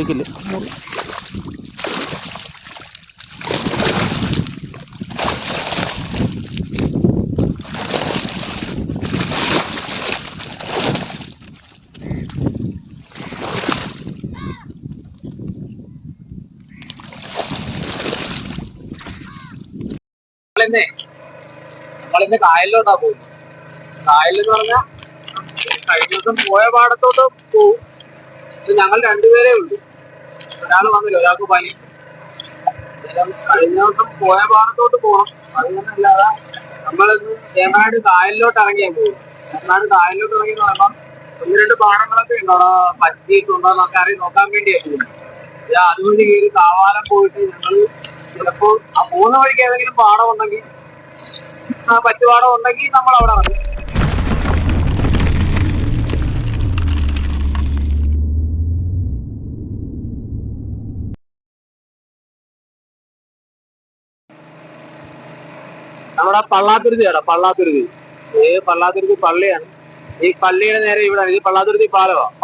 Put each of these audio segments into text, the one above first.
ഇരിക്കില്ല. നമ്മളിന്നേ കായലിലോട്ടാ പോകുന്നത് കായലെന്ന് പറഞ്ഞാൽ കഴിഞ്ഞ ദിവസം പോയ പാടത്തോട്ട് പോകും ഞങ്ങൾ രണ്ടുപേരേ ഉള്ളൂ ഒരാൾ വന്നില്ല ഒരാൾക്ക് പനി. കഴിഞ്ഞ ദിവസം പോയ ഭാഗത്തോട്ട് പോകണം അതുകൊണ്ടല്ലാതെ നമ്മളിന്ന് വേമാട് കായലിലോട്ട് ഇറങ്ങിയാൽ പോകും വേമാട് കായലിലോട്ട് ഇറങ്ങി എന്ന് പറയുമ്പോൾ ഒന്ന് രണ്ട് പാടങ്ങളൊക്കെ ഉണ്ടോ? പറ്റിയിട്ടുണ്ടോ എന്നൊക്കെ അറിയി നോക്കാൻ വേണ്ടിയാണ് പോകുന്നത് അതുവഴി കയറി കാവാലം പോയിട്ട് ഞങ്ങൾ ചിലപ്പോ ആ പോകുന്ന വഴിക്ക് ഏതെങ്കിലും പാടം ഉണ്ടെങ്കിൽ പറ്റുപാടം ഉണ്ടെങ്കിൽ നമ്മൾ അവിടെ ഇറങ്ങും പള്ളാതുരുതി ആടാ പള്ളാത്തുരുതി ഈ പള്ളാത്തുരുതി പള്ളിയാണ്. ഈ പള്ളിയുടെ നേരെ ഇവിടെ ഇത് പള്ളാത്തുരുതി പാലമാണ്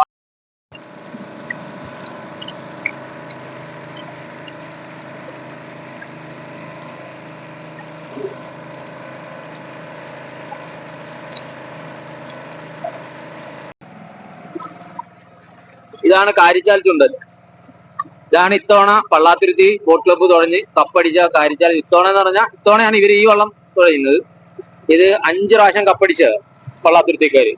ഇതാണ് കാരിച്ചാൽ ചുണ്ടൽ ഇതാണ് ഇത്തവണ പള്ളാത്തിരുത്തി ബോട്ട് ക്ലബ്ബ് തുടങ്ങി കപ്പടിച്ച കാരിച്ചാൽ ഇത്തവണ എന്ന് പറഞ്ഞാൽ ഇത്തവണയാണ് ഇവർ ഈ വള്ളം തുഴയുന്നത് ഇത് അഞ്ച് പ്രാവശ്യം കപ്പടിച്ച പള്ളാത്തുരുത്തിക്കാര്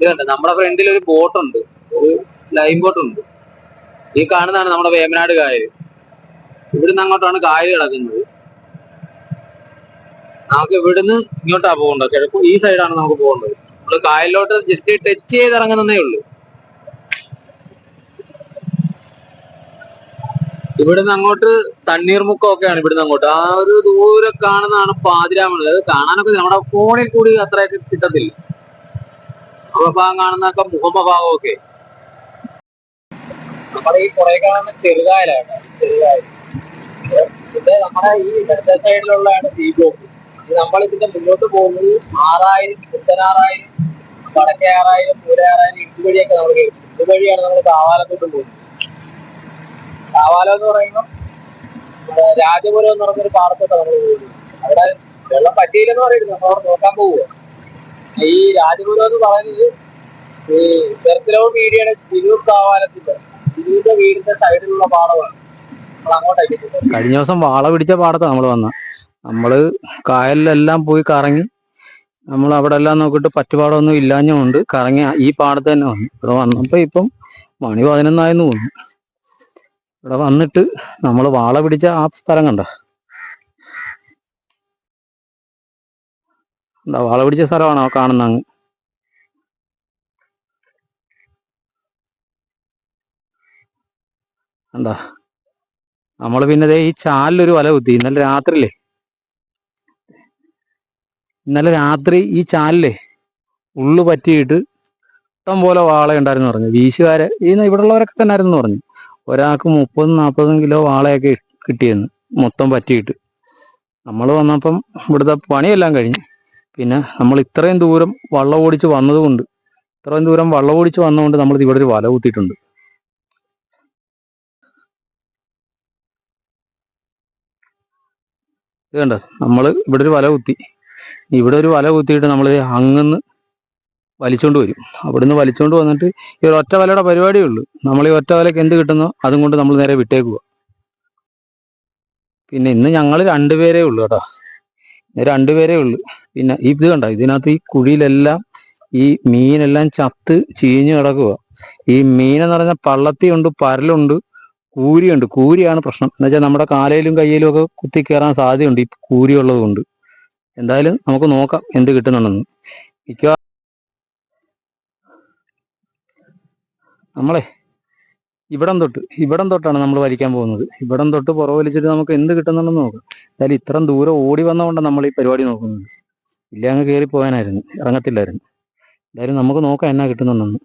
ഇതുണ്ട് നമ്മുടെ ഫ്രണ്ടിൽ ഒരു ബോട്ടുണ്ട് ഒരു ലൈൻ ബോട്ടുണ്ട്. ഈ കാണുന്നതാണ് നമ്മുടെ വേമനാട് കായൽ ഇവിടുന്ന് അങ്ങോട്ടാണ് കായൽ കിടക്കുന്നത്. നമുക്ക് ഇവിടുന്ന് ഇങ്ങോട്ടാണ് പോകേണ്ടത് കിഴക്ക് ഈ സൈഡാണ് നമുക്ക് പോകേണ്ടത്. നമ്മൾ കായലിലോട്ട് ജസ്റ്റ് ടച്ച് ചെയ്ത് ഇറങ്ങുന്നേ ഉള്ളൂ. ഇവിടുന്ന് അങ്ങോട്ട് തണ്ണീർമുക്കമൊക്കെയാണ് ഇവിടുന്ന് അങ്ങോട്ട്. ആ ഒരു ദൂരെ കാണുന്നതാണ് പാതിരാമണൽ അത് കാണാനൊക്കെ നമ്മുടെ ഫോണിൽ കൂടി അത്രയൊക്കെ കിട്ടത്തില്ല. മുഖഭാഗം കാണുന്നൊക്കെ മുഖഭാഗമൊക്കെ നമ്മുടെ ഈ കുറെ കാണുന്ന ചെറുകായലാണ് ചെറുകായൽ നമ്മുടെ ഈ ഇടത്തെ സൈഡിലുള്ളതാണ് ദീപോക്ക് നമ്മൾ ഇതിന്റെ മുന്നോട്ട് പോകുന്നത് ആറായിരം പുത്തനാറായിരം വടക്കേ ആറായിരം പൂരാറായിരം ഇതുവഴിയൊക്കെ നമ്മൾ കേൾക്കും ഇതുവഴിയാണ് നമ്മൾ കാവാലത്തോട്ട് പോകുന്നത്. കാവാലം എന്ന് പറയുമ്പോൾ രാജപുരം എന്ന് പറഞ്ഞൊരു പാടത്തോട്ട് നമ്മൾ പോകുന്നത്. അവിടെ വെള്ളം പറ്റിയില്ലെന്ന് പറയുന്നത് നമ്മൾ അവിടെ നോക്കാൻ പോവുക ഈ രാജപുരം എന്ന് പറയുന്നത് ഈ ചെറുത്തിലവ് മീഡിയയുടെ തിരൂർ കാവാലത്തിന്റെ തിരൂരിന്റെ വീടിന്റെ സൈഡിലുള്ള പാടമാണ്. അങ്ങോട്ടേക്ക് കഴിഞ്ഞ ദിവസം വാള പിടിച്ച പാടത്താണ് നമ്മൾ വന്ന. നമ്മൾ കായലിലെല്ലാം പോയി കറങ്ങി നമ്മൾ അവിടെ എല്ലാം നോക്കിയിട്ട് പറ്റുപാടമൊന്നും ഇല്ലാഞ്ഞുകൊണ്ട് കറങ്ങി ഈ പാടത്ത് തന്നെ വന്നു. ഇവിടെ വന്നപ്പോ ഇപ്പം മണി പതിനൊന്നായെന്ന് തോന്നുന്നു. ഇവിടെ വന്നിട്ട് നമ്മൾ വാള പിടിച്ച ആ സ്ഥലം കണ്ട? എന്താ വാള പിടിച്ച സ്ഥലമാണോ കാണുന്ന അങ്ങ്. എന്താ നമ്മൾ പിന്നെ ഈ ചാലിലൊരു വല കുത്തി. ഇന്നലെ രാത്രിയില്ലേ ഇന്നലെ രാത്രി ഈ ചാലിലെ ഉള്ളു പറ്റിയിട്ട് ഇഷ്ടം പോലെ വാള ഉണ്ടായിരുന്നു പറഞ്ഞു. വീശുകാരെ ഈ ഇവിടെ ഉള്ളവരൊക്കെ തന്നെ ആയിരുന്നു പറഞ്ഞു. ഒരാൾക്ക് മുപ്പതും നാൽപ്പതും കിലോ വാളയൊക്കെ കിട്ടിയെന്ന് മൊത്തം പറ്റിയിട്ട്. നമ്മൾ വന്നപ്പം ഇവിടുത്തെ പണിയെല്ലാം കഴിഞ്ഞ്. പിന്നെ നമ്മൾ ഇത്രയും ദൂരം വള്ളം ഓടിച്ച് വന്നതുകൊണ്ട് ഇത്രയും ദൂരം വള്ളം ഓടിച്ച് വന്നതുകൊണ്ട് നമ്മൾ ഇവിടെ ഒരു വല കുത്തിയിട്ടുണ്ട്. ഇത് കണ്ടോ? നമ്മൾ ഇവിടെ ഒരു വല കുത്തി. ഇവിടെ ഒരു വല കുത്തിയിട്ട് നമ്മൾ അങ്ങന്ന് വലിച്ചോണ്ട് വരും. അവിടുന്ന് വലിച്ചോണ്ട് വന്നിട്ട് ഈ ഒരു ഒറ്റ വലയുടെ പരിപാടിയേ ഉള്ളൂ. നമ്മൾ ഈ ഒറ്റ വലക്ക് എന്ത് കിട്ടുന്നോ അതും കൊണ്ട് നമ്മൾ നേരെ വിട്ടേക്കുക പിന്നെ ഇന്ന് ഞങ്ങൾ രണ്ടുപേരേ ഉള്ളൂ കേട്ടോ. രണ്ടുപേരേ ഉള്ളൂ. പിന്നെ ഇത് കണ്ട? ഇതിനകത്ത് ഈ കുഴിയിലെല്ലാം ഈ മീനെല്ലാം ചത്ത് ചീഞ്ഞു കിടക്കുക ഈ മീനെന്ന് പറഞ്ഞാൽ പള്ളത്തിയുണ്ട് പരലുണ്ട് കൂരിയുണ്ട്. കൂരിയാണ് പ്രശ്നം. എന്ന് വെച്ചാൽ നമ്മുടെ കാലയിലും കയ്യിലും ഒക്കെ കുത്തി കയറാൻ സാധ്യതയുണ്ട് ഈ കൂരി ഉള്ളത് കൊണ്ട് എന്തായാലും നമുക്ക് നോക്കാം എന്ത് കിട്ടുന്നുണ്ടെന്ന്. നമ്മളെ ഇവിടം തൊട്ട് ഇവിടം തൊട്ടാണ് നമ്മൾ വലിക്കാൻ പോകുന്നത്. ഇവിടം തൊട്ട് പുറവലിച്ചിട്ട് നമുക്ക് എന്ത് കിട്ടുന്നുണ്ടെന്ന് നോക്കാം. എന്തായാലും ഇത്രയും ദൂരം ഓടി വന്നതുകൊണ്ടാണ് നമ്മൾ ഈ പരിപാടി നോക്കുന്നത്. ഇല്ല അങ്ങ് കയറി പോകാനായിരുന്നു ഇറങ്ങത്തില്ലായിരുന്നു. എന്തായാലും നമുക്ക് നോക്കാം എന്നാ കിട്ടുന്നുണ്ടെന്ന്.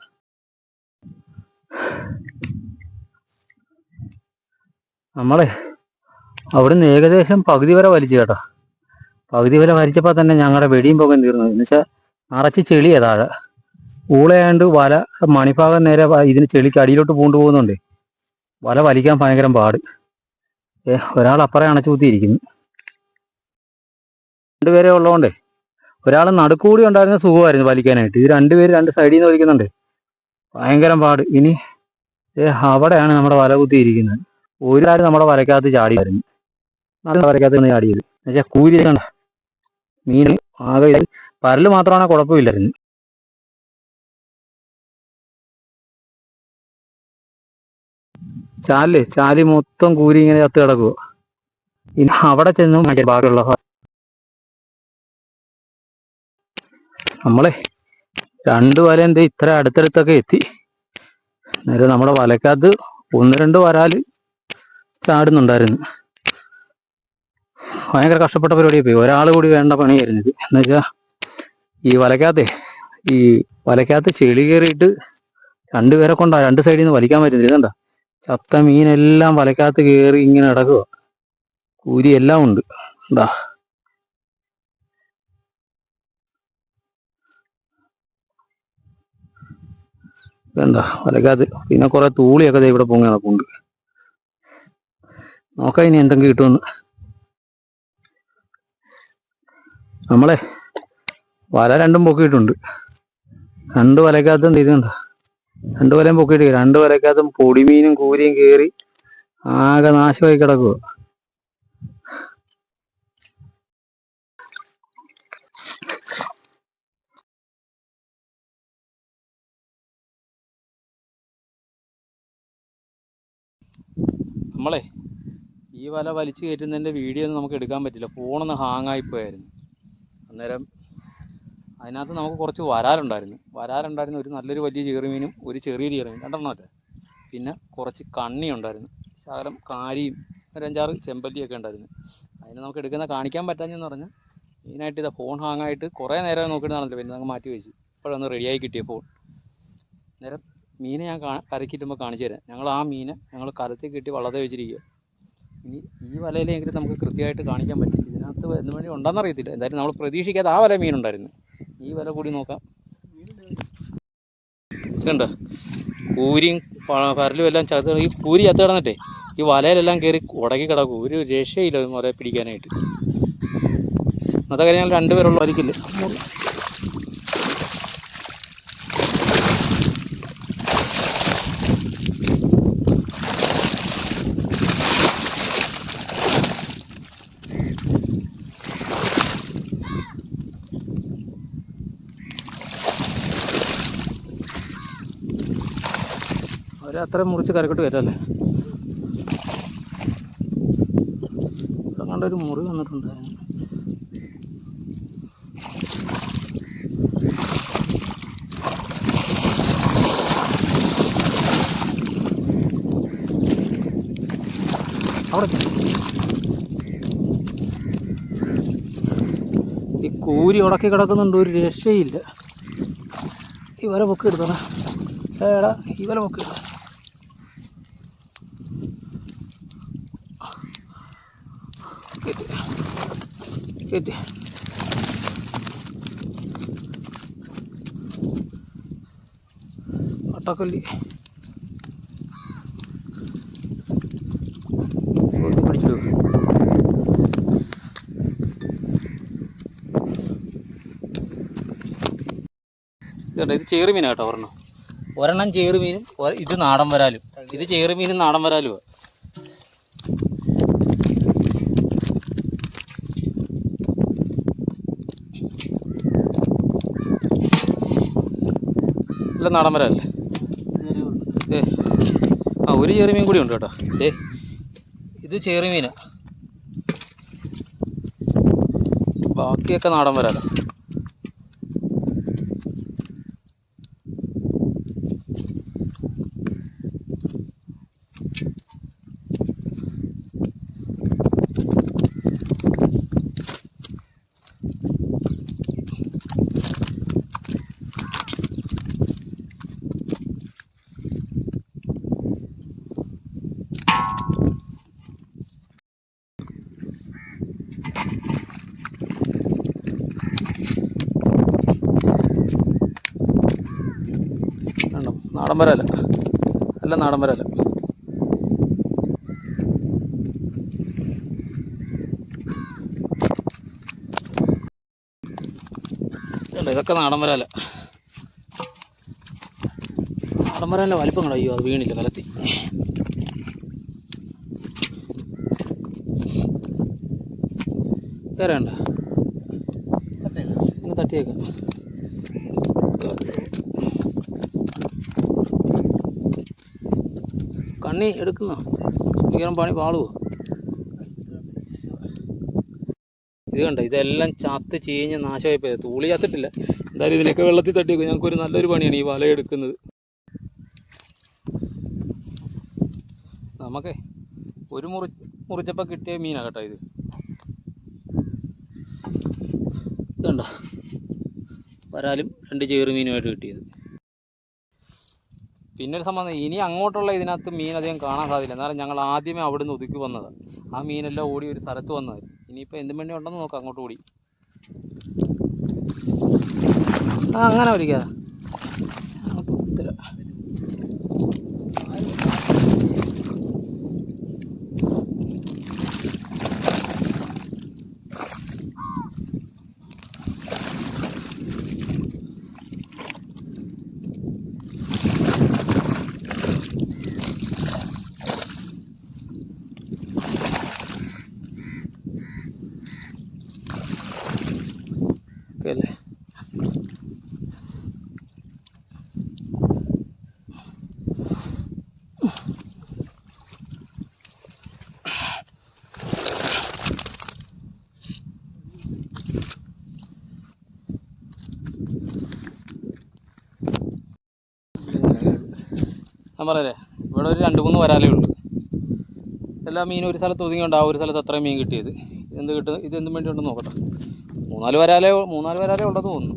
നമ്മളെ അവിടുന്ന് ഏകദേശം പകുതി വരെ വലിച്ചു കേട്ടോ. പകുതി വരെ വരിച്ചപ്പോൾ തന്നെ ഞങ്ങളുടെ വെടിയും പോകാൻ തീർന്നു. എന്ന് വെച്ചാൽ നിറച്ച് ചെളിയാ താഴെ. ഊളയാണ്ട് വല മണിഭാഗം നേരെ ഇതിന് ചെളിക്ക് അടിയിലോട്ട് പൂണ്ടു പോകുന്നുണ്ട്. വല വലിക്കാൻ ഭയങ്കര പാട്. ഏ ഒരാൾ അപ്പുറം അണച്ചു കുത്തിയിരിക്കുന്നു. രണ്ടുപേരെ ഉള്ളതുകൊണ്ടേ ഒരാൾ നടുക്കൂടി ഉണ്ടായിരുന്ന സുഖമായിരുന്നു വലിക്കാനായിട്ട്. ഇത് രണ്ടുപേര് രണ്ട് സൈഡിൽ നിന്ന് വലിക്കുന്നുണ്ട്. ഭയങ്കര പാട്. ഇനി ഏ അവിടെയാണ് നമ്മുടെ വല കുത്തിയിരിക്കുന്നത്. ഒരാൾ നമ്മുടെ വരയ്ക്കകത്ത് ചാടിയായിരുന്നു നിന്ന് ചാടിയത്. എന്നുവെച്ചാൽ കൂലി കണ്ട? മീൻ ആകെ പരൽ മാത്രമാണ് കുഴപ്പമില്ലായിരുന്നു ചാലേ ചാലി മൊത്തം കൂരി ഇങ്ങനെ ചത്ത് കിടക്കുക ഇനി അവിടെ ചെന്നു ബാക്കിയുള്ള നമ്മളെ രണ്ട് വല എന്ത് ഇത്ര അടുത്തടുത്തൊക്കെ എത്തി. നേരെ നമ്മുടെ വലക്കകത്ത് ഒന്ന് രണ്ട് വരാൽ ചാടുന്നുണ്ടായിരുന്നു. ഭയങ്കര കഷ്ടപ്പെട്ട പരിപാടി പോയി ഒരാൾ കൂടി വേണ്ട പണിയായിരുന്നു ഇത് എന്ന് വെച്ചാൽ ഈ വലക്കകത്തെ ഈ വലക്കകത്ത് ചെളി കയറിയിട്ട് രണ്ടുപേരെ കൊണ്ടാ രണ്ട് സൈഡിൽ നിന്ന് വലിക്കാൻ പറ്റുന്നില്ല. ഇതുണ്ട ചത്ത മീനെല്ലാം വലക്കകത്ത് കയറി ഇങ്ങനെ അടക്കുക കൂരി എല്ലാം ഉണ്ട്. എന്താ വേണ്ട വലക്കകത്ത് പിന്നെ കുറെ തൂളിയൊക്കെ ഇവിടെ പൊങ്ങി നടപ്പുണ്ട്. നോക്കാം ഇനി എന്തെങ്കിലും കിട്ടുമെന്ന്. നമ്മളെ വല രണ്ടും പൊക്കിയിട്ടുണ്ട്. രണ്ട് വലക്കകത്തും ഇതുണ്ട് രണ്ട് വലയും പൊക്കിയിട്ട് രണ്ട് വലക്കകത്തും പൊടിമീനും കൂരിയും കയറി ആകെ നാശമായി കിടക്കുക നമ്മളെ ഈ വല വലിച്ചു കയറ്റുന്നതിന്റെ വീഡിയോ ഒന്നും നമുക്ക് എടുക്കാൻ പറ്റില്ല. ഫോണൊന്ന് ഹാങ് ആയിപ്പോയായിരുന്നു അന്നേരം അതിനകത്ത് നമുക്ക് കുറച്ച് വരാലുണ്ടായിരുന്നു. വരാലുണ്ടായിരുന്നു ഒരു നല്ലൊരു വലിയ ചെറുമീനും ഒരു ചെറിയ ചെറുമീൻ രണ്ടെണ്ണം അല്ലേ? പിന്നെ കുറച്ച് കണ്ണി ഉണ്ടായിരുന്നു ശകലം കാരിയും ഒരു അഞ്ചാറ് ചെമ്പല്ലിയൊക്കെ ഉണ്ടായിരുന്നു. അതിന് നമുക്ക് എടുക്കുന്ന കാണിക്കാൻ പറ്റാഞ്ഞെന്ന് പറഞ്ഞാൽ മെയിനായിട്ട് ഇതാ ഫോൺ ഹാങ് ആയിട്ട് കുറേ നേരം നോക്കിയിട്ട് നടന്നില്ല. പിന്നെ നമുക്ക് മാറ്റി വെച്ചു. ഇപ്പോഴൊന്ന് റെഡിയായി കിട്ടിയ ഫോൺ നേരം മീനെ ഞാൻ കരക്കിട്ടുമ്പോൾ കാണിച്ചു തരാം. ഞങ്ങൾ ആ മീനെ ഞങ്ങൾ കരത്തിൽ കെട്ടി വള്ളത്തെ വെച്ചിരിക്കുക ഇനി ഈ വലയിലെങ്കിലും നമുക്ക് കൃത്യമായിട്ട് കാണിക്കാൻ പറ്റും. ഇതിനകത്ത് എന്ത് വഴി ഉണ്ടെന്ന് അറിയത്തില്ല. എന്തായാലും നമ്മൾ പ്രതീക്ഷിക്കാതെ ആ വല മീനുണ്ടായിരുന്നു ഈ വില കൂടി നോക്കാം. ഇതുണ്ട്. കൂരിയും പ- പരലും എല്ലാം ചത്ത് ഈ പൂരി ചത്ത് കിടന്നിട്ടേ ഈ വലയിലെല്ലാം കയറി ഉടക്കി കിടക്കും. ഒരു രക്ഷയില്ല മുറ പിടിക്കാനായിട്ട്. അതൊക്കെ ഞങ്ങൾ രണ്ടുപേരുള്ള വലിക്കില്ല അവർ കരക്കട്ട് മുറിച്ച് അങ്ങനെ വരല്ലേ ഒരു മുറി വന്നിട്ടുണ്ടായിരുന്നു അവിടെ ഈ കൂരി ഉടക്കി കിടക്കുന്നുണ്ട് ഒരു രക്ഷയില്ല. ഇവരെ പൊക്കി എടുത്തോളാം ഏടാ ഇവരെ പൊക്കി കേട്ടി അട്ടക്കൊല്ലി പിടിച്ചു? ഇത് ചേറുമീനാട്ടോ ഒരെണ്ണം. ഒരെണ്ണം ചേറുമീനും ഇത് നാടൻ വരാലും. ഇത് ചേറുമീനും നാടൻ വരാലുമാണ് എല്ലാം നാടൻ മരമല്ലേ ഏ. ആ ഒരു ചെറുമീൻ കൂടി ഉണ്ട് കേട്ടോ. ഏ ഇത് ചെറുമീനാ ബാക്കിയൊക്കെ നാടൻ വരാല നാടൻ മരമല്ല അല്ല നാടൻ മരമല്ല ഇതൊക്കെ നാടൻ മരമല്ല നാടൻ മരമല്ല വലിപ്പം കണ്ടോ അയ്യോ അത് വീണില്ല കലത്തി. വേറെ ഉണ്ടോ? തട്ടിയേക്കാം. കണ്ണി എടുക്കുന്ന. ഭയങ്കരം പണി പാളുവോ? ഇത് കണ്ട ഇതെല്ലാം ചത്ത് ചീഞ്ഞ് നാശമായി പോയത് തൂളി ചത്തിട്ടില്ല. എന്തായാലും ഇതിനൊക്കെ വെള്ളത്തിൽ തട്ടി വെക്കും ഞങ്ങൾക്ക് ഒരു നല്ലൊരു പണിയാണ് ഈ വല എടുക്കുന്നത്. നമുക്കേ ഒരു മുറി മുറിച്ചപ്പോൾ കിട്ടിയ മീനാണ് കേട്ടോ ഇത്. ഇതുണ്ടോ വരാലും രണ്ട് ചേറ് മീനുമായിട്ട് കിട്ടിയത്. പിന്നെ ഒരു സംബന്ധം ഇനി അങ്ങോട്ടുള്ള ഇതിനകത്ത് മീൻ അധികം കാണാൻ സാധ്യത എന്നാലും ഞങ്ങൾ ആദ്യമേ അവിടെ നിന്ന് ഒതുക്കി വന്നതാണ് ആ മീനെല്ലാം ഓടി ഒരു സ്ഥലത്ത് വന്നത് ഇനിയിപ്പോൾ എന്തും വേണ്ടി ഉണ്ടെന്ന് നോക്കാം അങ്ങോട്ട് കൂടി ആ അങ്ങനെ വലിക്കാതെ ഞാൻ പറയല്ലേ? ഇവിടെ ഒരു രണ്ട് മൂന്ന് വരാലേ ഉള്ളൂ. എല്ലാ മീനും ഒരു സ്ഥലത്ത് ഒതുങ്ങിയുണ്ട് ആ ഒരു സ്ഥലത്ത് അത്രയും മീൻ കിട്ടിയത്. ഇതെന്ത് കിട്ടും? ഇതെന്തും വേണ്ടി ഉണ്ടെന്ന് നോക്കട്ടെ. മൂന്നാൽ വരാലേ മൂന്നാൽ വരാലേ ഉണ്ടെന്ന് തോന്നുന്നു.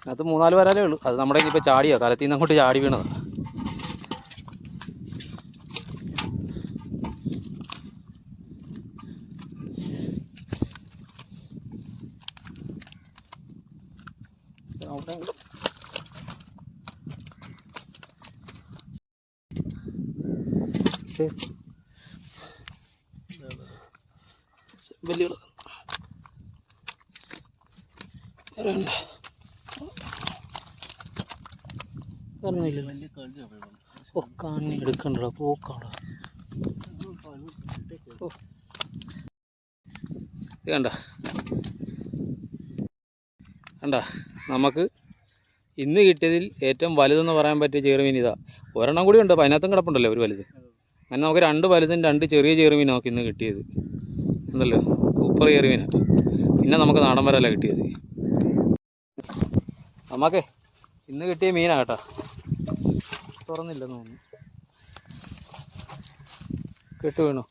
അതിനകത്ത് മൂന്നാൽ വരാലേ ഉള്ളൂ. അത് നമ്മുടെ ഇപ്പോൾ ചാടിയോ? കലത്തിൽ നിന്ന് അങ്ങോട്ട് ചാടി വീണതാണ് വലിയ വേറെ ഉണ്ട് വേറൊന്നുമില്ലല്ലോ ഓ കണ്ണി എടുക്കണ്ടടാ പോക്കാടാ കണ്ട. കണ്ട. നമുക്ക് ഇന്ന് കിട്ടിയതിൽ ഏറ്റവും വലുതെന്ന് പറയാൻ പറ്റിയ ചെറുമീൻ ഇതാ. ഒരെണ്ണം കൂടി ഉണ്ട് അപ്പോൾ അതിനകത്തും കിടപ്പുണ്ടല്ലോ ഒരു വലുത്. അങ്ങനെ നമുക്ക് രണ്ട് വലുതും രണ്ട് ചെറിയ ചെറുമീൻ നമുക്ക് ഇന്ന് കിട്ടിയത്. ഉണ്ടല്ലോ? സൂപ്പർ ചെറുമീനാണ് പിന്നെ നമുക്ക് നാടൻ വരല്ല കിട്ടിയത്. നമുക്ക് ഇന്ന് കിട്ടിയ മീനാ കേട്ടോ. തുറന്നില്ലെന്ന് തോന്നുന്നു. കെട്ട് വീണു.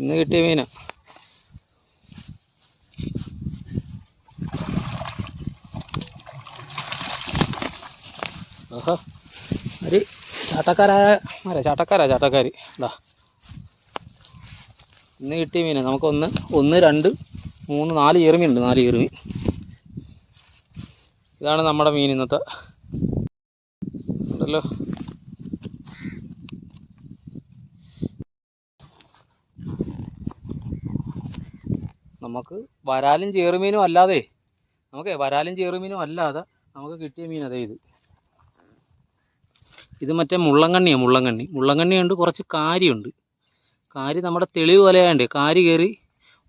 ഇന്ന് കിട്ടിയ മീനാ. ഒരു ചാട്ടക്കാരായ ആരാ? ചാട്ടക്കാരാ? ചാട്ടക്കാർ ഇതാ ഇന്ന് കിട്ടിയ മീൻ നമുക്കൊന്ന് ഒന്ന് രണ്ട് മൂന്ന് നാല് ചെറുമീനുണ്ട് നാല് ചെറുമീൻ ഇതാണ് നമ്മുടെ മീൻ ഇന്നത്തെ. ഉണ്ടല്ലോ. നമുക്ക് വരാലും ചേറുമീനും അല്ലാതെ. നമുക്ക് വരാലും ചേറുമീനും അല്ലാതെ നമുക്ക് കിട്ടിയ മീൻ അതേ ഇത്. ഇത് മറ്റേ മുള്ളങ്കണ്ണിയാണ് മുള്ളങ്കണ്ണി മുള്ളങ്കണ്ണിയുണ്ട് കുറച്ച് കാരിയുണ്ട്. കാരി നമ്മുടെ തെളിവ് വലയാണ്ട് കാരി കയറി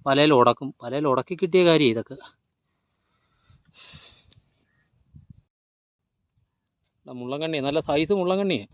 വലയിൽ ഉടക്കും. വലയിൽ ഉടക്കി കിട്ടിയ കാര്യം ഇതൊക്കെ. മുള്ളങ്കണ്ണി നല്ല സൈസ് മുള്ളങ്കണ്ണിയാണ്